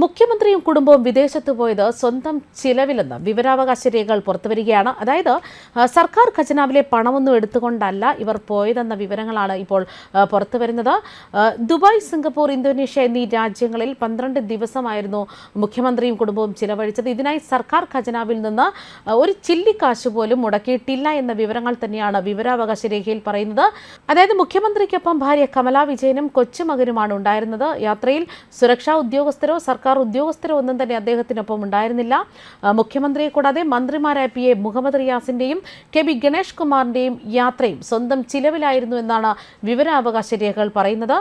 മുഖ്യമന്ത്രിയും കുടുംബവും വിദേശത്ത് പോയത് സ്വന്തം ചിലവിലെന്ന് വിവരാവകാശ രേഖകൾ പുറത്തുവരികയാണ്. അതായത് സർക്കാർ ഖജനാവിലെ പണമൊന്നും എടുത്തുകൊണ്ടല്ല ഇവർ പോയതെന്ന വിവരങ്ങളാണ് ഇപ്പോൾ പുറത്തുവരുന്നത്. ദുബായ് സിംഗപ്പൂർ ഇന്തോനേഷ്യ എന്നീ രാജ്യങ്ങളിൽ പന്ത്രണ്ട് ദിവസമായിരുന്നു മുഖ്യമന്ത്രിയും കുടുംബവും ചിലവഴിച്ചത്. ഇതിനായി സർക്കാർ ഖജനാവിൽ നിന്ന് ഒരു ചില്ലിക്കാശ് പോലും മുടക്കിയിട്ടില്ല എന്ന വിവരങ്ങൾ തന്നെയാണ് വിവരാവകാശ രേഖയിൽ പറയുന്നത്. അതായത് മുഖ്യമന്ത്രിക്കൊപ്പം ഭാര്യ കമലാ വിജയനും കൊച്ചുമകനുമാണ് ഉണ്ടായിരുന്നത്. യാത്രയിൽ സുരക്ഷാ ഉദ്യോഗസ്ഥരോ സർക്കാർ ഉദ്യോഗസ്ഥരോ ഒന്നും തന്നെ അദ്ദേഹത്തിനൊപ്പം ഉണ്ടായിരുന്നില്ല. മുഖ്യമന്ത്രിയെ കൂടാതെ മന്ത്രിമാരായ പി എ മുഹമ്മദ് റിയാസിന്റെയും കെ ബി ഗണേഷ് കുമാറിന്റെയും യാത്രയും സ്വന്തം ചിലവിലായിരുന്നു എന്നാണ് വിവരാവകാശ രേഖകൾ പറയുന്നത്.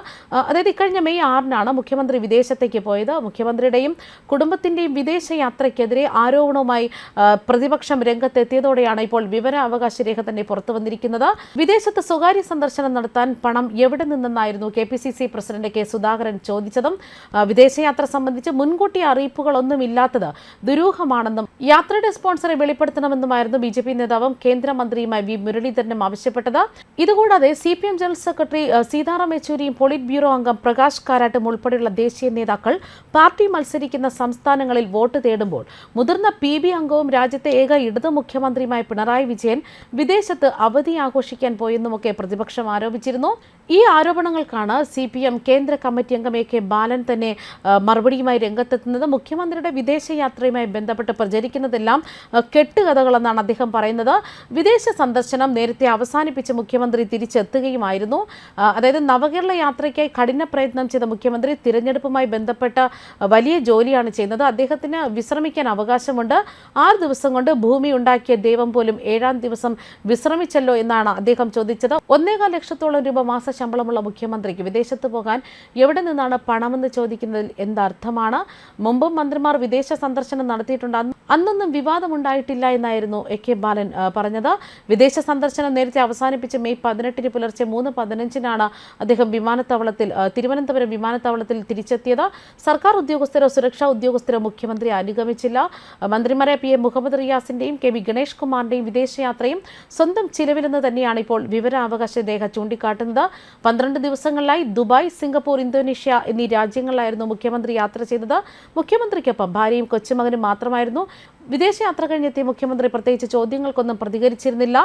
അതായത് ഇക്കഴിഞ്ഞ മെയ് ആറിനാണ് മുഖ്യമന്ത്രി വിദേശത്തേക്ക് പോയത്. മുഖ്യമന്ത്രിയുടെയും കുടുംബത്തിന്റെയും വിദേശ യാത്രയ്ക്കെതിരെ ആരോപണവുമായി പ്രതിപക്ഷം രംഗത്തെത്തിയതോടെയാണ് ഇപ്പോൾ വിവരാവകാശ രേഖ തന്നെ പുറത്തു വന്നിരിക്കുന്നത്. വിദേശത്ത് സ്വകാര്യ സന്ദർശനം നടത്താൻ പണം എവിടെ നിന്നെന്നായിരുന്നു K P C C president K Sudhakaran ചോദിച്ചതും. വിദേശയാത്ര സംബന്ധിച്ച് മുൻകൂട്ടി അറിയിപ്പുകളൊന്നുമില്ലാത്തത് ദുരൂഹമാണെന്നും യാത്രയുടെ സ്പോൺസറെ വെളിപ്പെടുത്തണമെന്നുമായിരുന്നു ബി ജെ പി നേതാവും കേന്ദ്രമന്ത്രിയുമായി വി മുരളീധരനും ആവശ്യപ്പെട്ടത്. ഇതുകൂടാതെ C P M general secretary Sitaram യെച്ചൂരിയും polit bureau അംഗം പ്രകാശ് കാരാട്ടും ഉൾപ്പെടെയുള്ള ദേശീയ നേതാക്കൾ പാർട്ടി മത്സരിക്കുന്ന സംസ്ഥാനങ്ങളിൽ വോട്ട് തേടുമ്പോൾ മുതിർന്ന പി ബി അംഗവും രാജ്യത്തെ ഏക ഇടതു മുഖ്യമന്ത്രിയുമായ പിണറായി വിജയൻ വിദേശത്ത് അവധി ആഘോഷിക്കാൻ പോയെന്നുമൊക്കെ പ്രതിപക്ഷം ആരോപിച്ചിരുന്നു. ഈ ആരോപണങ്ങൾക്കാണ് സി കേന്ദ്ര കമ്മിറ്റി അംഗം എ കെ ബാലൻ തന്നെ മറുപടിയുമായി രംഗത്തെത്തുന്നത്. മുഖ്യമന്ത്രിയുടെ വിദേശയാത്രയുമായി ബന്ധപ്പെട്ട് പ്രചരിക്കുന്നതെല്ലാം കെട്ടുകഥകളെന്നാണ് അദ്ദേഹം പറയുന്നത്. വിദേശ സന്ദർശനം നേരത്തെ അവസാനിപ്പിച്ച് മുഖ്യമന്ത്രി തിരിച്ചെത്തുകയുമായിരുന്നു. അതായത് നവകേരള യാത്രയ്ക്കായി കഠിന പ്രയത്നം ചെയ്ത മുഖ്യമന്ത്രി തിരഞ്ഞെടുപ്പുമായി ബന്ധപ്പെട്ട വലിയ ജോലിയാണ് ചെയ്യുന്നത്. അദ്ദേഹത്തിന് വിശ്രമിക്കാൻ അവകാശമുണ്ട്. ആറ് ദിവസം കൊണ്ട് ഭൂമി ഉണ്ടാക്കിയ ദൈവം പോലും ഏഴാം ദിവസം വിശ്രമിച്ചല്ലോ എന്നാണ് അദ്ദേഹം ചോദിച്ചത്. ഒന്നേകാൽ ലക്ഷത്തോളം രൂപ മാസ ശമ്പളമുള്ള മുഖ്യമന്ത്രിക്ക് വിദേശത്ത് പോകാൻ എവിടെ നിന്നാണ് പണമെന്ന് ചോദിക്കുന്നതിൽ എന്തർത്ഥമാണ് മുമ്പും മന്ത്രിമാർ വിദേശ സന്ദർശനം നടത്തിയിട്ടുണ്ട്. അന്ന് അന്നൊന്നും വിവാദമുണ്ടായിട്ടില്ല എന്നായിരുന്നു എ കെ ബാലൻ പറഞ്ഞത്. വിദേശ സന്ദർശനം നേരത്തെ അവസാനിപ്പിച്ച് മെയ് പതിനെട്ടിന് പുലർച്ചെ മൂന്ന് പതിനഞ്ചിനാണ് അദ്ദേഹം വിമാനത്താവളത്തിൽ തിരുവനന്തപുരം വിമാനത്താവളത്തിൽ തിരിച്ചെത്തിയത്. സർക്കാർ ഉദ്യോഗസ്ഥരോ സുരക്ഷാ ഉദ്യോഗസ്ഥരോ മുഖ്യമന്ത്രി അനുഗമിച്ചില്ല. മന്ത്രിമാരെ പി എ മുഹമ്മദ് റിയാസിന്റെയും കെ വി ഗണേഷ് കുമാറിന്റെയും വിദേശയാത്രയും സ്വന്തം ചിലവിലെന്ന് തന്നെയാണ് ഇപ്പോൾ വിവരാവകാശ രേഖ ചൂണ്ടിക്കാട്ടുന്നത്. പന്ത്രണ്ട് ദിവസങ്ങളിലായി ദുബായ് സിംഗപ്പൂർ ഇന്തോനേഷ്യ എന്നീ രാജ്യങ്ങളിലായിരുന്നു മുഖ്യമന്ത്രി യാത്ര ചെയ്തത്. മുഖ്യമന്ത്രിക്കൊപ്പം ഭാര്യയും കൊച്ചുമകനും മാത്രമായിരുന്നു. വിദേശയാത്ര കഴിഞ്ഞെത്തിയ മുഖ്യമന്ത്രി പ്രത്യേകിച്ച് ചോദ്യങ്ങൾക്കൊന്നും പ്രതികരിച്ചിരുന്നില്ല.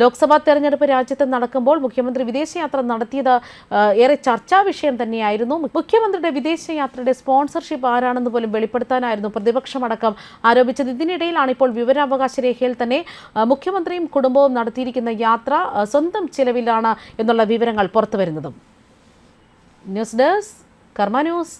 ലോക്സഭാ തെരഞ്ഞെടുപ്പ് രാജ്യത്ത് നടക്കുമ്പോൾ മുഖ്യമന്ത്രി വിദേശയാത്ര നടത്തിയത് ഏറെ ചർച്ചാ വിഷയം തന്നെയായിരുന്നു. മുഖ്യമന്ത്രിയുടെ വിദേശയാത്രയുടെ സ്പോൺസർഷിപ്പ് ആരാണെന്ന് പോലും വെളിപ്പെടുത്താനായിരുന്നു പ്രതിപക്ഷമടക്കം ആരോപിച്ചത്. ഇതിനിടയിലാണ് ഇപ്പോൾ വിവരാവകാശ രേഖയിൽ തന്നെ മുഖ്യമന്ത്രിയും കുടുംബവും നടത്തിയിരിക്കുന്ന യാത്ര സ്വന്തം ചിലവിലാണ് എന്നുള്ള വിവരങ്ങൾ പുറത്തുവരുന്നതും. News desk Karma news.